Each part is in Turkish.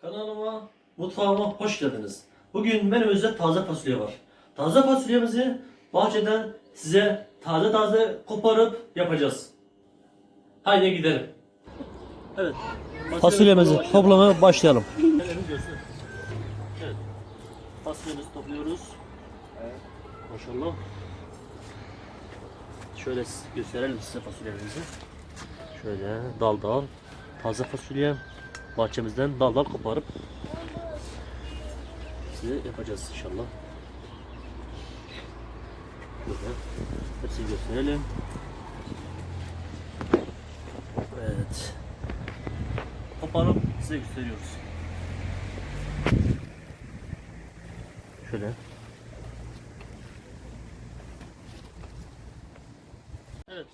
Kanalıma, mutfağıma hoş geldiniz. Bugün menümüzde taze fasulye var. Taze fasulyemizi bahçeden size taze taze koparıp yapacağız. Haydi gidelim. Evet. Fasulyemizi toplamaya başlayalım. Evet. Fasulyemizi topluyoruz. Maşallah. Şöyle gösterelim size fasulyemizi. Şöyle dal dal taze fasulye bahçemizden dal dal koparıp size yapacağız inşallah. Şöyle hepsini gösterelim. Evet. Koparıp size gösteriyoruz. Şöyle. Evet.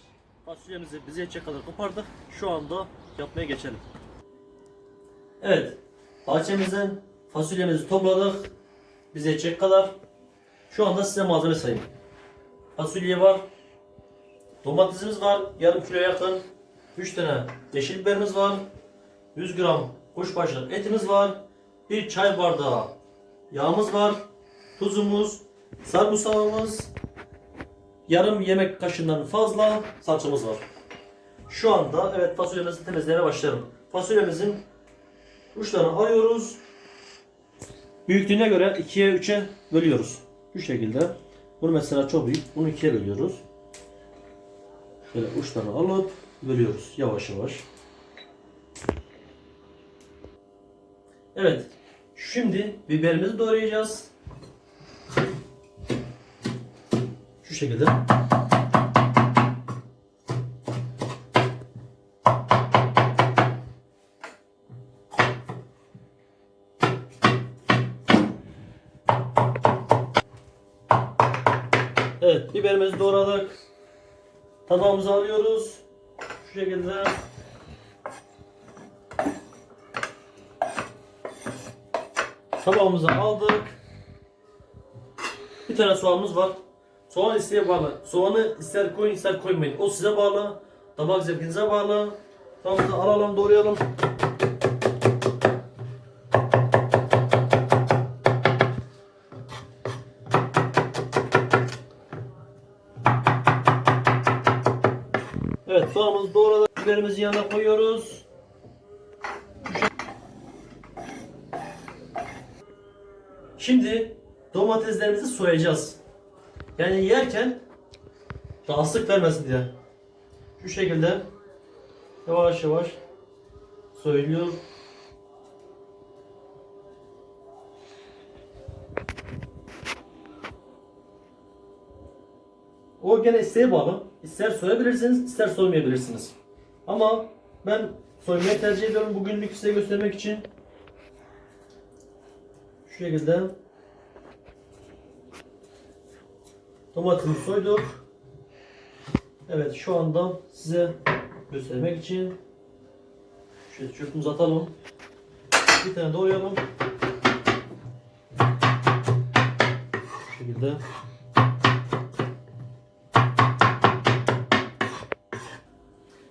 Fasulyemizi bize yetecek kadar kopardık. Şu anda yapmaya geçelim. Evet. Bahçemizden fasulyemizi topladık. Bize yetecek kadar. Şu anda size malzeme sayayım. Fasulye var. Domatesimiz var. Yarım kilo yakın. 3 tane yeşil biberimiz var. 100 gram kuşbaşı etimiz var. Bir çay bardağı yağımız var. Tuzumuz, sarımsağımız, yarım yemek kaşığından fazla salçamız var. Şu anda evet fasulyemizi temizlemeye başlayalım. Fasulyemizin uçlarını alıyoruz. Büyüklüğüne göre 2'ye 3'e bölüyoruz. Şu şekilde. Bunu mesela çok büyük. Bunu ikiye bölüyoruz. Böyle uçlarını alıp bölüyoruz yavaş yavaş. Evet. Şimdi biberimizi doğrayacağız. Şu şekilde. Evet, biberimizi doğradık. Tabağımıza alıyoruz. Şu şekilde. Tabağımıza aldık. Bir tane soğanımız var. Soğan isteğe bağlı. Soğanı ister koyun ister koymayın. O size bağlı. Damak zevkinize bağlı. Tabağımıza alalım doğrayalım. Evet soğanımızı doğradık. Biberimizi yanına koyuyoruz. Şimdi domateslerimizi soyacağız. Yani yerken rahatsızlık vermesin diye. Şu şekilde yavaş yavaş soyuluyor. O gene isteğe bağlı. İster soyabilirsiniz, ister soymayabilirsiniz. Ama ben soymayı tercih ediyorum bugünlük size göstermek için. Şu şekilde domatesimizi soyduk. Evet şu anda size göstermek için şöyle çöpümüzü atalım. Bir tane doğrayalım. Şu şekilde.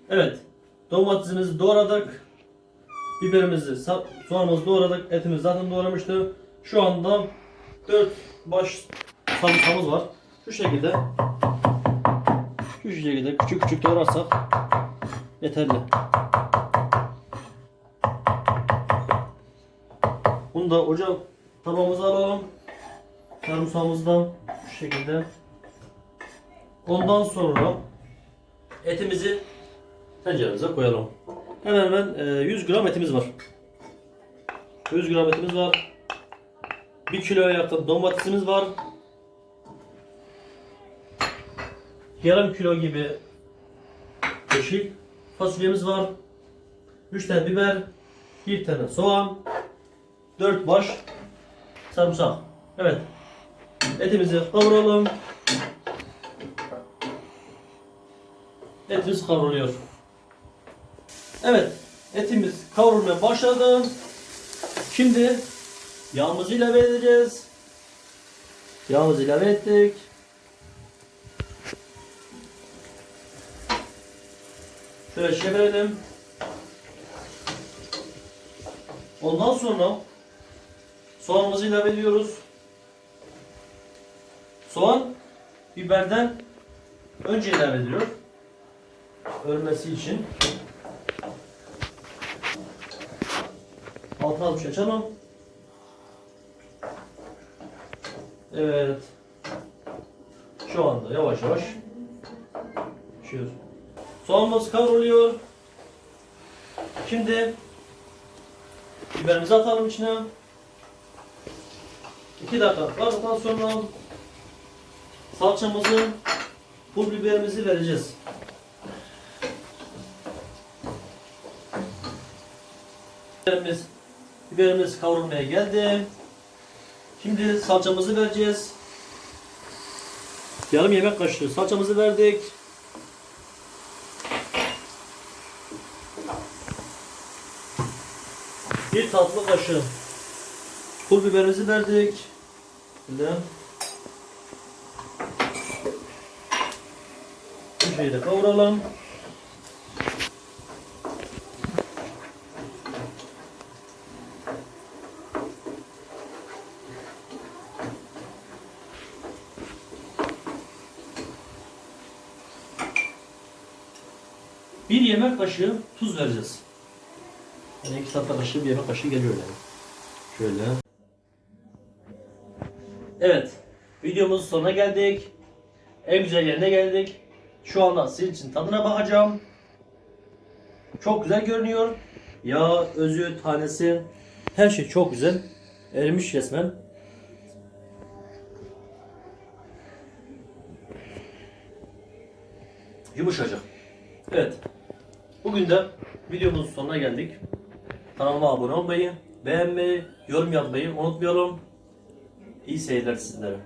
Evet. Domatesimizi doğradık. Biberimizi, soğanımızı doğradık. Etimizi zaten doğramıştı. Şu anda 4 baş sarımsağımız var. Şu şekilde şu şekilde küçük küçük doğrarsak yeterli. Bunu da ocak tabağımıza alalım. Sarımsağımızdan şu şekilde. Ondan sonra etimizi tenceremize koyalım. Hemen hemen e, 100 gram etimiz var. 100 gram etimiz var. 1 kiloya yakın domatesimiz var. Yarım kilo gibi yeşil fasulyemiz var. 3 tane biber, 1 tane soğan, 4 baş sarımsak. Evet. Etimizi kavuralım. Etimiz kavruluyor. Evet, etimiz kavrulmaya başladı. Şimdi yağımızı ilave edeceğiz. Yağımızı ilave ettik. Şöyle çevirelim. Ondan sonra soğanımızı ilave ediyoruz. Soğan biberden önce ilave ediliyor. Ölmesi için. Alıp açalım. Evet. Şu anda yavaş yavaş pişiyor. Soğanımız kavruluyor. Şimdi biberimizi atalım içine. 2 dakika kaldıktan sonra salçamızı, pul biberimizi vereceğiz. Biberimiz, biberimiz kavrulmaya geldi. Şimdi salçamızı vereceğiz. Yarım yemek kaşığı salçamızı verdik. Bir tatlı kaşığı pul biberimizi verdik. Böyle. Bu şeyi de kavuralım. Bir yemek kaşığı tuz vereceğiz. Yani iki tatlı kaşığı bir yemek kaşığı geliyor yani. Şöyle. Evet. Videomuzun sonuna geldik. En güzel yerine geldik. Şu anda sizin için tadına bakacağım. Çok güzel görünüyor. Yağ, özü, tanesi her şey çok güzel. Erimiş resmen. Yumuşacık. Evet. Bugün de videomuzun sonuna geldik. Kanalıma abone olmayı, beğenmeyi, yorum yapmayı unutmayalım. İyi seyirler sizlere.